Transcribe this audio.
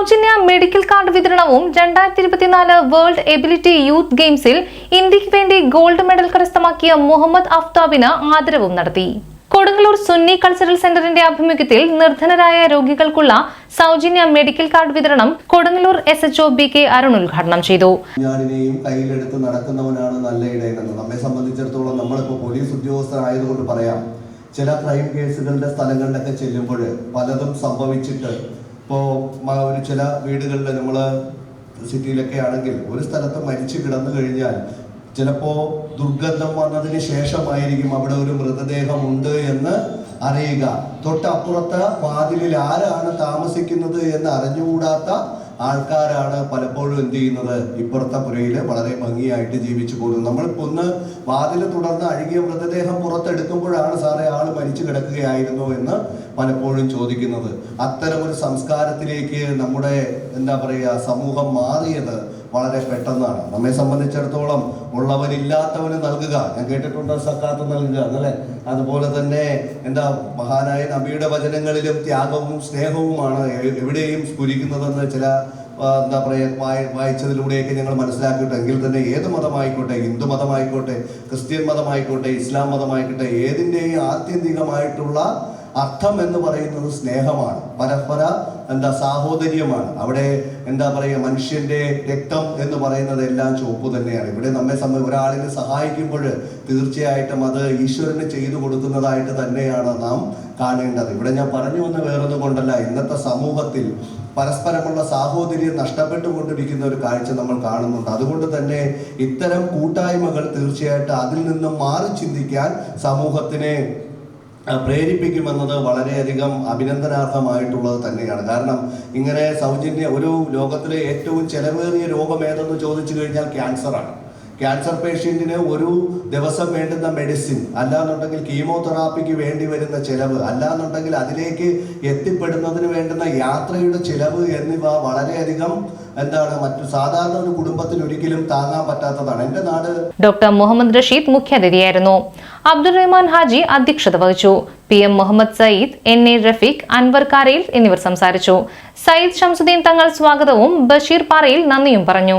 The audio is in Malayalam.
മെഡിക്കൽ കാർഡ് വിതരണവും രണ്ടായിരത്തി ഇരുപത്തിനാല് വേൾഡ് എബിലിറ്റി യൂത്ത് ഗെയിംസിൽ ഇന്ത്യയ്ക്ക് വേണ്ടി ഗോൾഡ് മെഡൽ കരസ്ഥമാക്കിയ മുഹമ്മദ് അഫ്താബിന് ആദരവും നടത്തി. കൊടുങ്ങല്ലൂർ സുന്നി കൾച്ചറൽ സെന്ററിന്റെ ആഭിമുഖ്യത്തിൽ നിർധനരായ രോഗികൾക്കുള്ള സൗജന്യ മെഡിക്കൽ കാർഡ് വിതരണം Kodungallur S H O B K Arun ഉദ്ഘാടനം ചെയ്തു. ഞാനിനെയും കയ്യിലെടുത്ത് നടക്കുന്നവനാണ് നല്ല ഇടയനെന്ന് നമ്മെ സംബന്ധിച്ചിടത്തോളം നമ്മളിപ്പോൾ പോലീസ് ഉദ്യോഗസ്ഥരായതുകൊണ്ട് പറയാം. ചില ക്രൈം കേസുകളുടെ സ്ഥലങ്ങളിലൊക്കെ ചെല്ലുമ്പോൾ പലതും സംഭവിച്ചിട്ട് ഇപ്പോൾ ഒരു ചില വീടുകളിൽ നമ്മൾ സിറ്റിയിലൊക്കെ ആണെങ്കിൽ ഒരു സ്ഥലത്ത് മരിച്ചു കിടന്നു കഴിഞ്ഞാൽ ചിലപ്പോൾ ദുർഗന്ധം വന്നതിന് ശേഷമായിരിക്കും അവിടെ ഒരു മൃതദേഹം ഉണ്ട് എന്ന് അറിയുക. തൊട്ടപ്പുറത്ത് വാതിലിൽ ആരാണ് താമസിക്കുന്നത് എന്ന് അറിഞ്ഞുകൂടാത്ത ആൾക്കാരാണ് പലപ്പോഴും എന്ത് ചെയ്യുന്നത്? ഇപ്പുറത്തെ പുരയിൽ വളരെ ഭംഗിയായിട്ട് ജീവിച്ചു പോകുന്നത് നമ്മളിപ്പോൾ ഒന്ന് വാതിൽ തുടർന്ന് അഴുകിയ മൃതദേഹം പുറത്തെടുക്കുമ്പോഴാണ് സാറേ ആൾ മരിച്ചു കിടക്കുകയായിരുന്നു എന്ന് പലപ്പോഴും ചോദിക്കുന്നത്. അത്തരം ഒരു സംസ്കാരത്തിലേക്ക് നമ്മുടെ എന്താ പറയുക സമൂഹം മാറിയത് വളരെ പെട്ടെന്നാണ്. നമ്മെ സംബന്ധിച്ചിടത്തോളം ഉള്ളവനില്ലാത്തവന് നൽകുക. ഞാൻ കേട്ടിട്ടുണ്ട് സക്കാത്ത് നൽകുക എന്നല്ലേ അതുപോലെ തന്നെ എന്താ മഹാനായ നബിയുടെ വചനങ്ങളിലും ത്യാഗവും സ്നേഹവുമാണ് എവിടെയും സ്ഫുരിക്കുന്നതെന്ന് ചില എന്താ പറയുക വായി വായിച്ചതിലൂടെയൊക്കെ ഞങ്ങൾ മനസ്സിലാക്കിയിട്ടെങ്കിൽ തന്നെ ഏത് മതമായിക്കോട്ടെ ഹിന്ദു മതമായിക്കോട്ടെ ക്രിസ്ത്യൻ മതമായിക്കോട്ടെ ഇസ്ലാം മതമായിക്കോട്ടെ ഏതിന്റെയും ആത്യന്തികമായിട്ടുള്ള അർത്ഥം എന്ന് പറയുന്നത് സ്നേഹമാണ്. പരസ്പര എന്താ സാഹോദര്യമാണ്. അവിടെ എന്താ പറയുക മനുഷ്യന്റെ രക്തം എന്ന് പറയുന്നത് എല്ലാം ചുവപ്പ് തന്നെയാണ്. ഇവിടെ നമ്മെ സംബന്ധിച്ച് ഒരാളിനെ സഹായിക്കുമ്പോൾ തീർച്ചയായിട്ടും അത് ഈശ്വരന് ചെയ്തു കൊടുക്കുന്നതായിട്ട് തന്നെയാണ് നാം കാണേണ്ടത്. ഇവിടെ ഞാൻ പറഞ്ഞു വന്ന വേറൊന്നും കൊണ്ടല്ല. ഇന്നത്തെ സമൂഹത്തിൽ പരസ്പരമുള്ള സാഹോദര്യം നഷ്ടപ്പെട്ടുകൊണ്ടിരിക്കുന്ന ഒരു കാഴ്ച നമ്മൾ കാണുന്നുണ്ട്. അതുകൊണ്ട് തന്നെ ഇത്തരം കൂട്ടായ്മകൾ തീർച്ചയായിട്ടും അതിൽ നിന്നും മാറി ചിന്തിക്കാൻ സമൂഹത്തിനെ പ്രേരിപ്പിക്കുമെന്നത് വളരെയധികം അഭിനന്ദനാർഹമായിട്ടുള്ളത് തന്നെയാണ്. കാരണം ഇങ്ങനെ സൗജന്യ ഒരു ലോകത്തിലെ ഏറ്റവും ചെലവേറിയ രോഗം ഏതെന്ന് ചോദിച്ചു കഴിഞ്ഞാൽ ക്യാൻസറാണ്. ക്യാൻസർ പേഷ്യന്റിന് ഒരു ദിവസം വേണ്ടുന്ന മെഡിസിൻ അല്ലാന്നുണ്ടെങ്കിൽ കീമോതെറാപ്പിക്ക് വേണ്ടി വരുന്ന ചിലവ് അല്ലാന്നുണ്ടെങ്കിൽ അതിലേക്ക് എത്തിപ്പെടുന്നതിന് വേണ്ടുന്ന യാത്രയുടെ ചിലവ് എന്നിവ വളരെയധികം എന്താണ് മറ്റു സാധാരണ ഒരു കുടുംബത്തിൽ ഒരിക്കലും താങ്ങാൻ പറ്റാത്തതാണ്. എന്റെ നാട് ഡോക്ടർ മുഹമ്മദ് റഷീദ് മുഖ്യാതിഥിയായിരുന്നു. അബ്ദുൾ റഹ്മാൻ ഹാജി അധ്യക്ഷത വഹിച്ചു. P M Muhammad Sayyid N A Rafeeq Anwar Karayil എന്നിവർ സംസാരിച്ചു. സയ്യിദ് ഷംസുദ്ദീൻ തങ്ങൾ സ്വാഗതവും ബഷീർ പാറയിൽ നന്ദിയും പറഞ്ഞു.